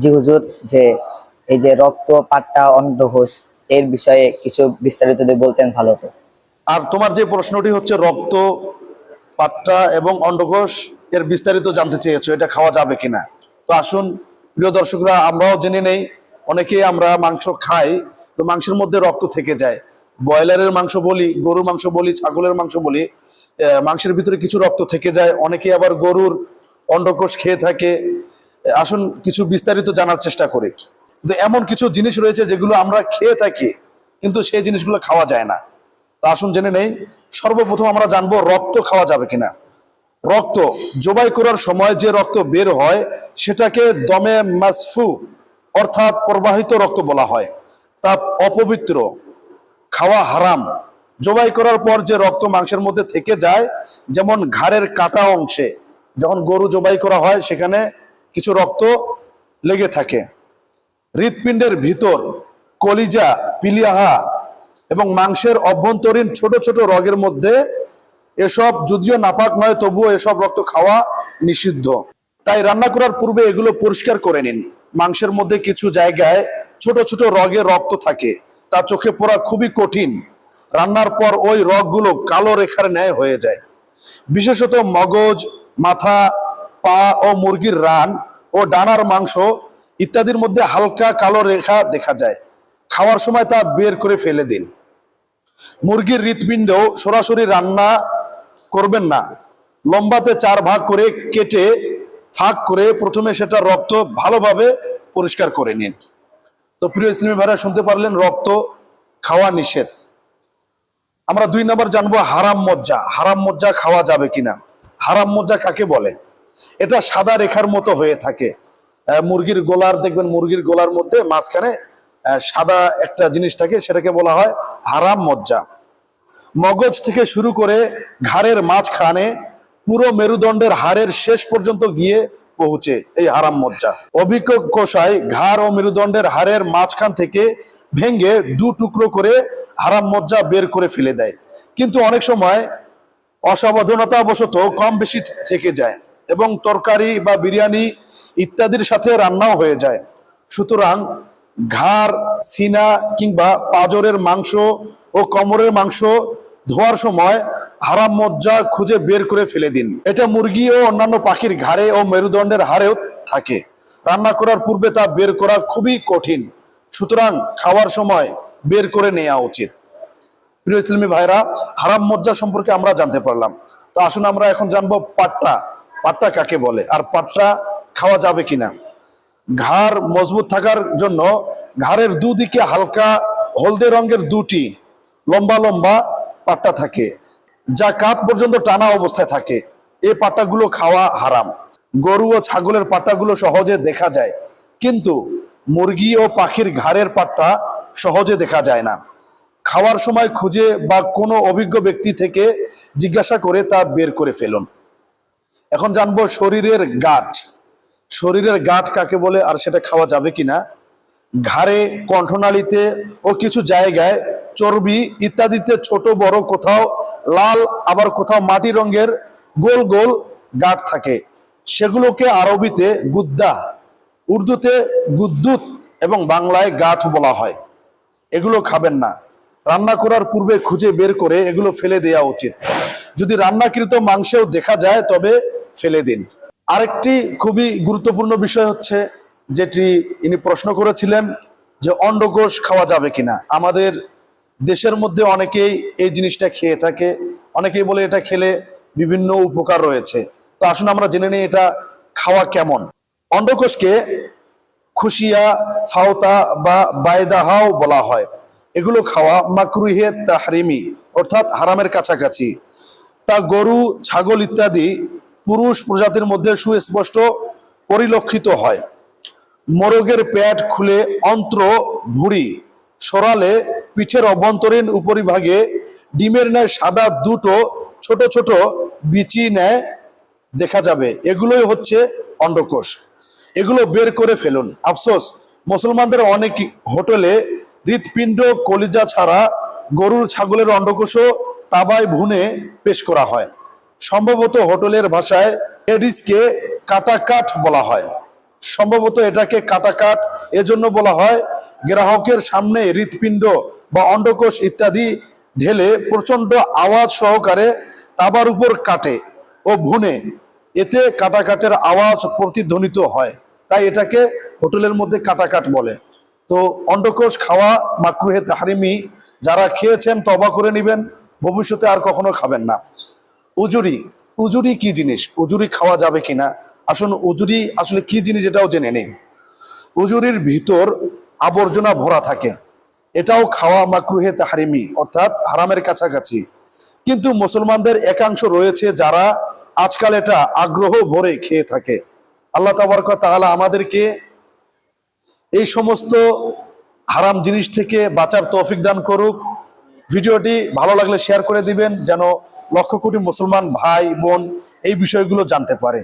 জি হুজুর, যে এই যে রক্ত পাট্টা অন্ডঘোষ এর বিষয়ে কিছু বিস্তারিত বলতেন ভালো হতো। আর তোমার যে প্রশ্নটি হচ্ছে রক্ত পাট্টা এবং অন্ডকোষ এর বিস্তারিত জানতে চেয়েছো, এটা খাওয়া যাবে কিনা? তো আসুন, প্রিয় দর্শকরা, আমরাও জেনে নেই। অনেকেই আমরা মাংস খাই, তো মাংসের মধ্যে রক্ত থেকে যায়। ব্রয়লারের মাংস বলি, গরুর মাংস বলি, ছাগলের মাংস বলি মাংসের ভিতরে কিছু রক্ত থেকে যায়। অনেকে আবার গরুর অন্ডকোষ খেয়ে থাকে। আসুন কিছু বিস্তারিত জানার চেষ্টা করি। কিন্তু এমন কিছু জিনিস রয়েছে যেগুলো আমরা খেয়ে থাকি, কিন্তু সেই জিনিসগুলো খাওয়া যায় না। তা আসুন জেনে নেই, সর্বপ্রথম আমরা জানব রক্ত খাওয়া যাবে কিনা। রক্ত, জবাই করার সময় যে রক্ত বের হয়, সেটাকে দমে মাসফু, অর্থাৎ প্রবাহিত রক্ত বলা হয়। তা অপবিত্র, খাওয়া হারাম। জবাই করার পর যে রক্ত মাংসের মধ্যে থেকে যায়, যেমন ঘাড়ের কাটা অংশে, যখন গরু জবাই করা হয়, সেখানে কিছু রক্ত লেগে থাকে। হৃৎপিণ্ডের ভিতর কলিজা, পিলিয়াহা এবং মাংসের অভ্যন্তরীণ ছোট ছোট রগের মধ্যে এসব যদিও নাপাক নয়, তবুও এসব রক্ত খাওয়া নিষিদ্ধ। তাই রান্না করার পূর্বে এগুলো পরিষ্কার করে নিন। মাংসের মধ্যে কিছু জায়গায় ছোট ছোট রগে রক্ত থাকে। তা চোখে পড়া খুবই কঠিন। রান্নার পর ওই রগগুলো কালো রেখার ন্যায় হয়ে যায়। বিশেষত মগজ, মাথা পা ও মুরগির রান ও ডানার মাংস ইত্যাদির মধ্যে হালকা কালো রেখা দেখা যায়। খাওয়ার সময় তা বের করে ফেলে দিন। মুরগির হৃৎপিণ্ড সরাসরি রান্না করবেন না। লম্বাতে চার ভাগ করে কেটে ফাঁক করে প্রথমে সেটা রক্ত ভালোভাবে পরিষ্কার করে নিন। তো প্রিয় ইসলামী ভাইরা, শুনতে পারলেন রক্ত খাওয়া নিষেধ। আমরা দুই নম্বর জানব হারাম মজ্জা। হারাম মজ্জা খাওয়া যাবে কিনা? হারাম মজ্জা কাকে বলে? এটা সাদা রেখার মতো হয়ে থাকে। মুরগির গোলার, দেখবেন মুরগির গোলার মধ্যে মাঝখানে সাদা একটা জিনিস থাকে, সেটাকে বলা হয় হারাম মজ্জা। মগজ থেকে শুরু করে ঘাড়ের মাঝখানে পুরো মেরুদণ্ডের হাড়ের শেষ পর্যন্ত গিয়ে পৌঁছে এই হারাম মজ্জা। অভিজ্ঞ কোষায় ঘাড় ও মেরুদণ্ডের হাড়ের মাঝখান থেকে ভেঙে দু টুকরো করে হারাম মজ্জা বের করে ফেলে দেয়। কিন্তু অনেক সময় অসাবধানতা অসাবধানতাবশত কম বেশি থেকে যায়। এবং তরকারি বা বিরিয়ানি ইত্যাদির সাথে রান্নাও হয়ে যায়। সুতরাং ঘাড়, সিনা কিংবা পাজরের মাংস ও কোমরের মাংস ধোয়ার সময় হারাম মজ্জা খুঁজে বের করে ফেলে দিন। এটা মুরগি ও অন্যান্য পাখির ঘাড়ে ও মেরুদণ্ডের হাড়েও থাকে। রান্না করার পূর্বে তা বের করা খুবই কঠিন। সুতরাং খাওয়ার সময় বের করে নেওয়া উচিত। প্রিয় ইসলামী ভাইরা, হারাম মজ্জা সম্পর্কে আমরা জানতে পারলাম। তো আসুন আমরা এখন জানব পাট্টা পাট্টা কাকে বলে? আর পাট্টা খাওয়া যাবে কিনা? ঘাড় মজবুত থাকার জন্য ঘাড়ের দুদিকে হালকা হলদে রঙের দুটি লম্বা লম্বা পাট্টা থাকে, যা কাপ পর্যন্ত টানা অবস্থায় থাকে। এই পাট্টাগুলো খাওয়া হারাম। গরু ও ছাগলের পাট্টাগুলো সহজে দেখা যায়, কিন্তু মুরগি ও পাখির ঘাড়ের পাট্টা সহজে দেখা যায় না। খাওয়ার সময় খুঁজে বা কোনো অভিজ্ঞ ব্যক্তি থেকে জিজ্ঞাসা করে তা বের করে ফেলুন। এখন জানব শরীরের গাঁট। শরীরের গাঁট কাকে বলে আর সেটা খাওয়া যাবে কিনা? ঘাড়ে কণ্ঠনালীতে ও কিছু জায়গায় চর্বি ইত্যাদিতে ছোট বড় কোথাও লাল, আবার কোথাও মাটি রঙের গোল গোল গাঁট থাকে। সেগুলোকে আরবিতে গুদ্দা, উর্দুতে গুদ্দুত এবং বাংলায় গাঁঠ বলা হয়। এগুলো খাবেন না। রান্না করার পূর্বে খুঁজে বের করে এগুলো ফেলে দেওয়া উচিত। যদি রান্নাকৃত মাংসেও দেখা যায়, তবে ফেলে দিন। আরেকটি খুবই গুরুত্বপূর্ণ বিষয় হচ্ছে যেটি ইনি প্রশ্ন করেছিলেন যে অন্ডকোষ খাওয়া যাবে কিনা। আমাদের দেশের মধ্যে অনেকেই এই জিনিসটা খেয়ে থাকে, অনেকেই বলে এটা খেলে বিভিন্ন উপকার রয়েছে। তো আসুন আমরা জেনে নিই এটা খাওয়া কেমন। অন্ডকোষকে খুশিয়া, ফাওতা বা বায়দাহাও বলা হয়। এগুলো খাওয়া মাকরুহে তাহরিমি, অর্থাৎ হারামের কাছাকাছি। তা গরু, ছাগল ইত্যাদি পুরুষ প্রজাতির মধ্যে সুস্পষ্ট পরিলক্ষিত হয়। মোরগের প্যাট খুলে অন্ত্র ভুঁড়ি, সরালে পিঠের অভ্যন্তরীণ উপরিভাগে ডিমের ন্যায় সাদা দুটো ছোট ছোট বিচি ন্যায় দেখা যাবে। এগুলোই হচ্ছে অন্ডকোষ। এগুলো বের করে ফেলুন। আফসোস, মুসলমানদের অনেক হোটেলে হৃৎপিণ্ড কলিজা ছাড়া গরুর ছাগলের অন্ডকোষও তাবায় ভুনে পেশ করা হয়। সম্ভবত হোটেলের ভাষায় এডিসকে কাটাকাঠ বলা হয়। সম্ভবত এটাকে কাটাকাট এজন্য বলা হয়, গ্রাহকের সামনে হৃৎপিণ্ড বা অন্ডকোষ ইত্যাদি ঢেলে প্রচণ্ড আওয়াজ সহকারে তাবার উপর কাটে ও ভুনে। এতে কাটাকাটের আওয়াজ প্রতিধ্বনিত হয়, তাই এটাকে হোটেলের মধ্যে কাটাকাট বলে। তো অন্ডকোষ খাওয়া, মাকরুহে তাহারিমি, যারা খেয়েছেন তবা করে নেবেন, ভবিষ্যতে আর কখনো খাবেন না। উজুরি উজুরি কি জিনিস? উজুরি খাওয়া যাবে কিনা? আসুন, উজুরি আসলে কি জিনিস এটাও জেনে নেই। উজুরির ভিতর আবর্জনা ভরা থাকে। এটাও খাওয়া মাকরুহে তাহারিমি, অর্থাৎ হারামের কাছাকাছি। কিন্তু মুসলমানদের একাংশ রয়েছে যারা আজকাল এটা আগ্রহ ভরে খেয়ে থাকে। আল্লাহ তাবারক তাআলা আমাদেরকে এই সমস্ত হারাম জিনিস থেকে বাঁচার তৌফিক দান করুক। ভিডিওটি ভালো লাগলে শেয়ার করে দিবেন, যেন লক্ষ কোটি মুসলমান ভাই, বোন এই বিষয়গুলো জানতে পারে।